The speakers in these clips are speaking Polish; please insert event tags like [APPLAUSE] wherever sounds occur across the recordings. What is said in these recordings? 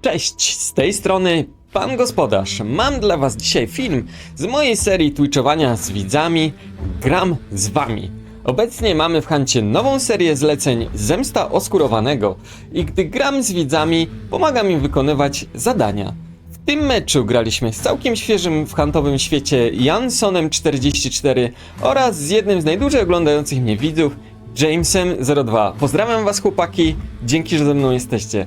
Cześć, z tej strony Pan Gospodarz. Mam dla Was dzisiaj film z mojej serii twitchowania z widzami Gram z Wami. Obecnie mamy w Hancie nową serię zleceń Zemsta Oskurowanego i gdy gram z widzami, pomagam im wykonywać zadania. W tym meczu graliśmy z całkiem świeżym w hantowym świecie Jansonem 44 oraz z jednym z najdłużej oglądających mnie widzów, Jamesem02. Pozdrawiam Was chłopaki, dzięki, że ze mną jesteście.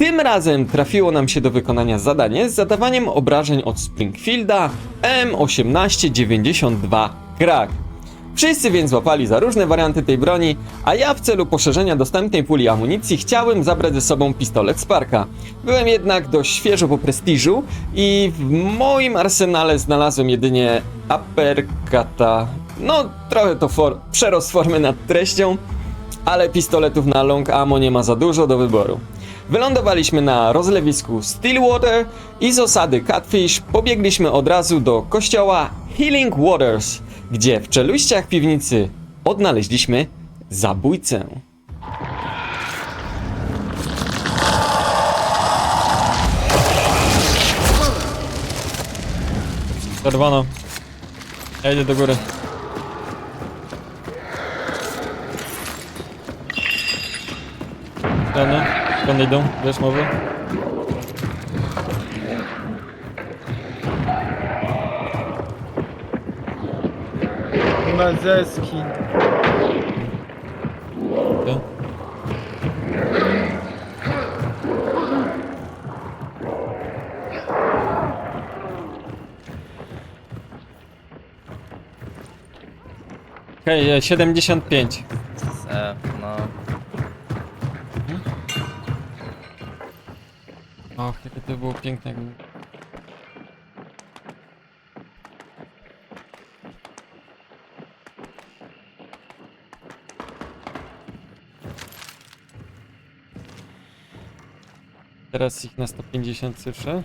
Tym razem trafiło nam się do wykonania zadanie z zadawaniem obrażeń od Springfielda M1892 Krak. Wszyscy więc łapali za różne warianty tej broni, a ja w celu poszerzenia dostępnej puli amunicji chciałem zabrać ze sobą pistolet Sparka. Byłem jednak dość świeżo po prestiżu i w moim arsenale znalazłem jedynie uppercuta. No, trochę to for- przerost formy nad treścią, ale pistoletów na long ammo nie ma za dużo do wyboru. Wylądowaliśmy na rozlewisku Stillwater i z osady Catfish pobiegliśmy od razu do kościoła Healing Waters, gdzie w czeluściach piwnicy odnaleźliśmy zabójcę. Czerwono. Ja idę do góry. Strony? Skąd idą? Wiesz może? Mazeski. Okej, okay, 75. było piękne. Teraz ich na 150 słyszę.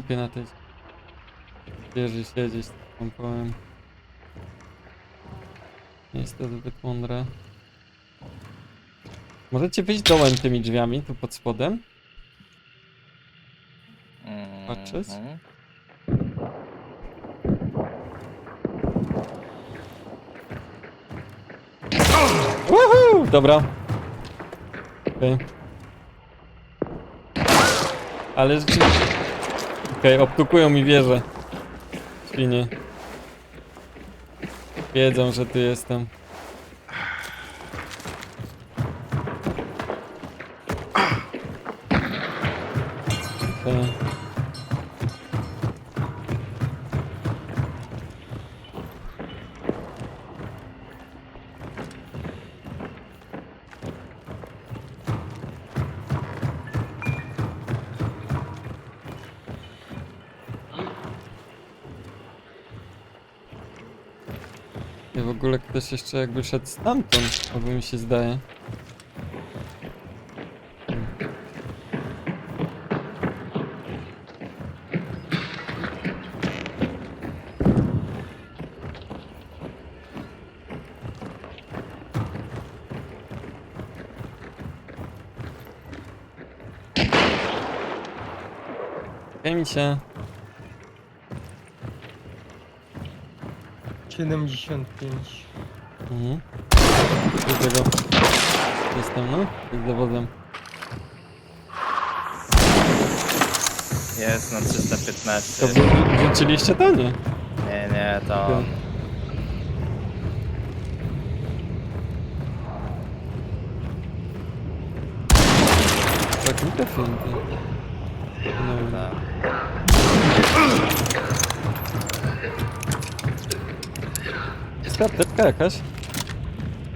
Kupię na tej wieży siedzieć, tak wam powiem. Nie jest to zbyt mądre. Możecie wyjść dołem tymi drzwiami, tu pod spodem. Patrzysz? mhm. Woohoo! Dobra. Okej. Ale rzeczywiście... Okej, obtukują mi wieżę. Świnie. Wiedzą, że tu jestem. I w ogóle ktoś jeszcze jakby szedł stamtąd, albo mi się zdaje. Wydaje 75. Mhm. Tego jestem, no? Z dowodem. Jest na 315. To wy- wrzuciliście to, nie? Nie, nie, to on. Tak, nie trafiłem. ty. No, Tak. Jest karteczka jakaś?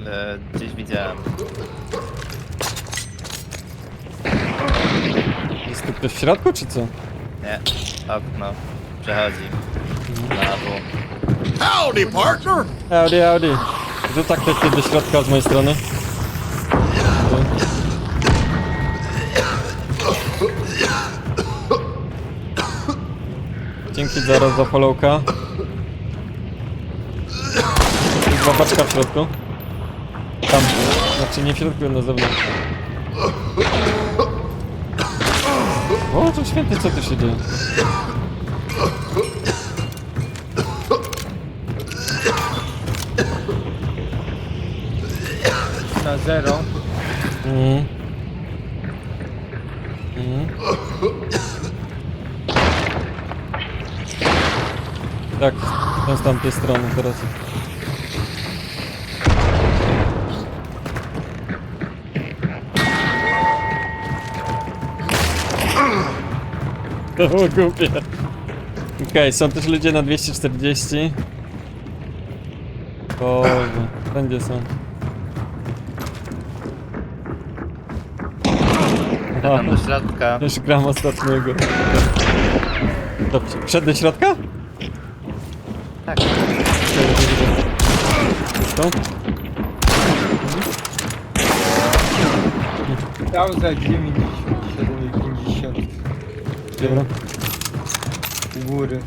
E, gdzieś widziałem. Jest tu ktoś w środku, czy co? Nie, okno. Przechodzi. Na dół. Howdy, partner. Howdy, howdy. Rzuca ktoś coś do środka z mojej strony. Dzięki zaraz za followka. Łapaczka w środku. Tam. Znaczy nie w środku, na zewnątrz. O, to święty, co tu się dzieje? Na zero. Mhm. Mhm. Tak, z tamtej strony teraz. To było głupie. Okej, są też ludzie na 240. Boże, wszędzie są. Tam do środka. Już gram ostatniego. Dobrze, wszedł do środka? Tak. To? Dał za 97 i 50 Dobra. u góry.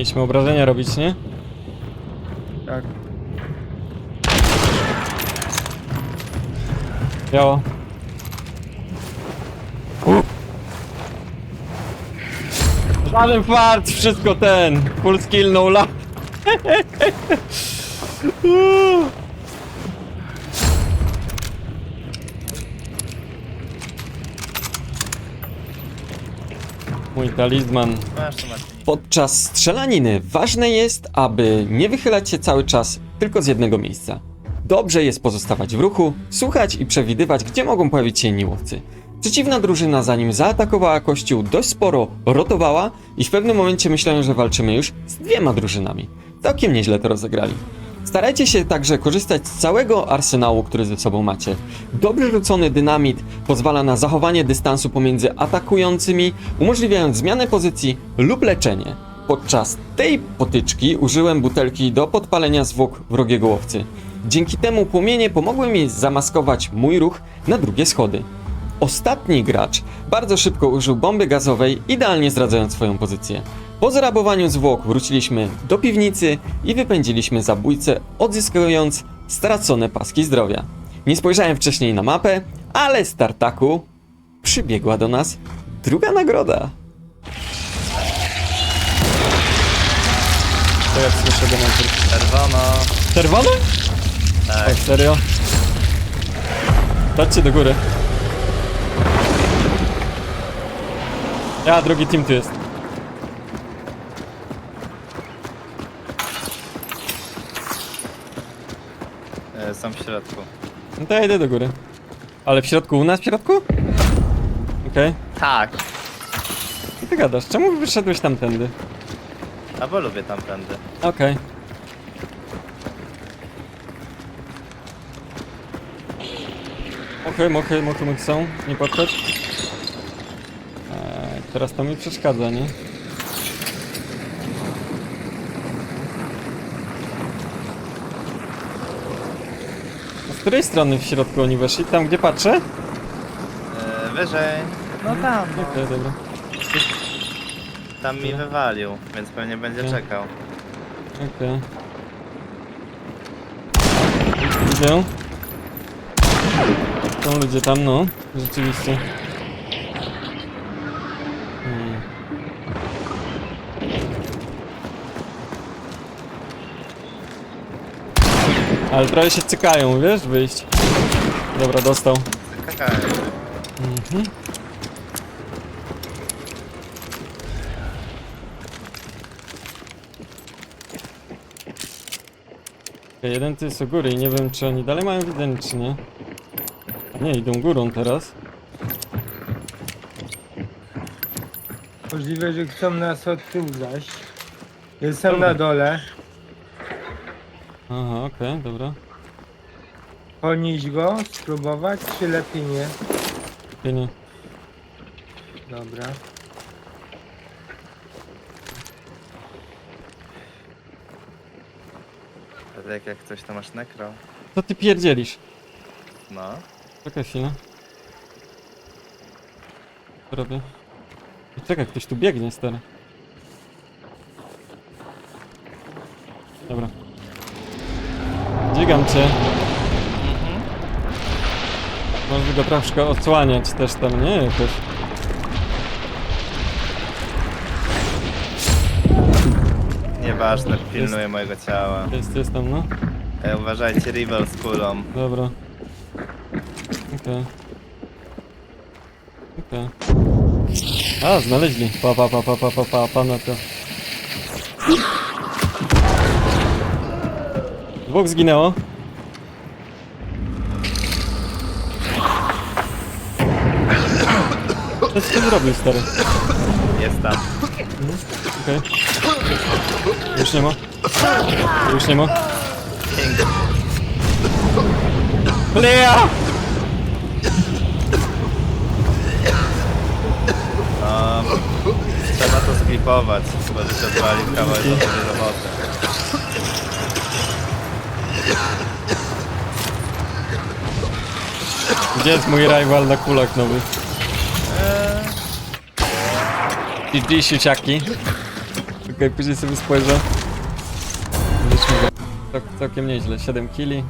Mieliśmy obrażenia robić, nie? Tak. Biało. Żaden fart, wszystko ten. Full skill, no la. [LAUGHS] Mój talizman. Podczas strzelaniny ważne jest, aby nie wychylać się cały czas tylko z jednego miejsca. Dobrze jest pozostawać w ruchu, słuchać i przewidywać, gdzie mogą pojawić się inni łowcy. Przeciwna drużyna, zanim zaatakowała kościół, dość sporo rotowała i w pewnym momencie myślałem, że walczymy już z dwiema drużynami. Całkiem nieźle to rozegrali. Starajcie się także korzystać z całego arsenału, który ze sobą macie. Dobrze rzucony dynamit pozwala na zachowanie dystansu pomiędzy atakującymi, umożliwiając zmianę pozycji lub leczenie. Podczas tej potyczki użyłem butelki do podpalenia zwłok wrogiego łowcy. Dzięki temu płomienie pomogły mi zamaskować mój ruch na drugie schody. Ostatni gracz bardzo szybko użył bomby gazowej, idealnie zdradzając swoją pozycję. Po zrabowaniu zwłok wróciliśmy do piwnicy i wypędziliśmy zabójcę, odzyskując stracone paski zdrowia. Nie spojrzałem wcześniej na mapę, ale z tartaku przybiegła do nas druga nagroda. To jak słyszę dementor. Czerwono. Czerwony? Tak. Tak, serio? Chodźcie do góry. Ja, drugi team tu jest. Są w środku. No to ja idę do góry. Ale w środku, u nas w środku? Okej. Tak. Co ty gadasz? Czemu wyszedłeś tamtędy? A bo lubię tamtędy. Okej. Okej, mochy, mochy, mochy są. Nie patrzeć. Eee, teraz to mi przeszkadza, nie? Której strony w środku oni weszli? Tam, gdzie patrzę? E, wyżej. No tam. no. Okej, dobra. Tam mi wywalił, więc pewnie będzie Okej. czekał. Okej. Widzę. Są ludzie tam, no. Rzeczywiście. Ale trochę się cykają, wiesz, wyjść. Dobra, dostał. Mhm. Okej, Jeden to jest u góry i nie wiem czy oni dalej mają widzenie czy nie. Nie, idą górą teraz. Możliwe, że chcą nas od tyłu zaś. Jestem na dole. Aha, okej, dobra. Ponieść go, spróbować, czy lepiej nie? Nie, nie. Dobra. Tak jak ktoś to masz nekro. Co ty pierdzielisz? No. Czekaj chwilę. Co robię? Ej, Czekaj, ktoś tu biegnie, stary. Dobra. Dźwigam cię. Możesz go troszkę odsłaniać też tam, nie? Jakoś. Nieważne, pilnuję mojego ciała. Jest, jest tam, no. E, uważajcie, rival z kulą. Dobra. Okej. Okej. A, znaleźli. Pa, pa, pa, pa, pa, pa, pa, pa na to. Dwóch zginęło. Co ty zrobił, stary? Jest tam. Okej. Już nie ma. Już nie ma. Pięknie. Lea! No, trzeba to sklipować, bo że się odwalił kawałek do tej roboty. Gdzie jest mój rywal na kulach nowy? GG siuciaki. Okej, później sobie spojrzę. Liczmy go. Cał, całkiem nieźle, 7 kili.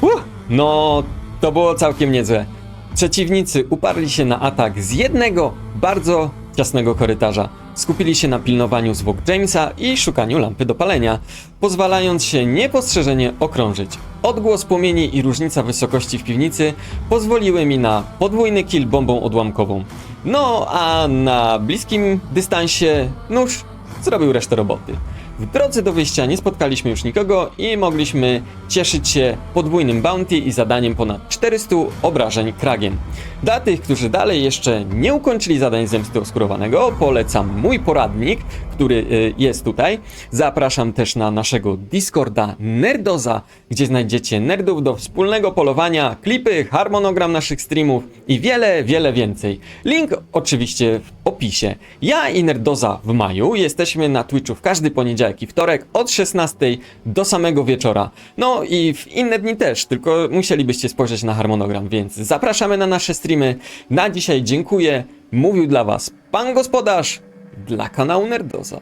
Uh, no, to było całkiem niezłe. Przeciwnicy uparli się na atak z jednego, bardzo ciasnego korytarza. Skupili się na pilnowaniu zwłok Jamesa i szukaniu lampy do palenia, pozwalając się niepostrzeżenie okrążyć. Odgłos płomieni i różnica wysokości w piwnicy pozwoliły mi na podwójny kill bombą odłamkową. No a na bliskim dystansie nóż zrobił resztę roboty. W drodze do wyjścia nie spotkaliśmy już nikogo i mogliśmy cieszyć się podwójnym bounty i zadaniem ponad 400 obrażeń kragiem. Dla tych, którzy dalej jeszcze nie ukończyli zadań zemsty oskurowanego, polecam mój poradnik, który y, jest tutaj. Zapraszam też na naszego Discorda Nerdoza, gdzie znajdziecie nerdów do wspólnego polowania, klipy, harmonogram naszych streamów i wiele, wiele więcej. Link oczywiście w opisie. Ja i Nerdoza w maju jesteśmy na Twitchu w każdy poniedziałek i wtorek od 16 do samego wieczora. No i w inne dni też, tylko musielibyście spojrzeć na harmonogram, więc zapraszamy na nasze streamy. Na dzisiaj dziękuję. Mówił dla Was Pan Gospodarz dla kanału Nerdoza.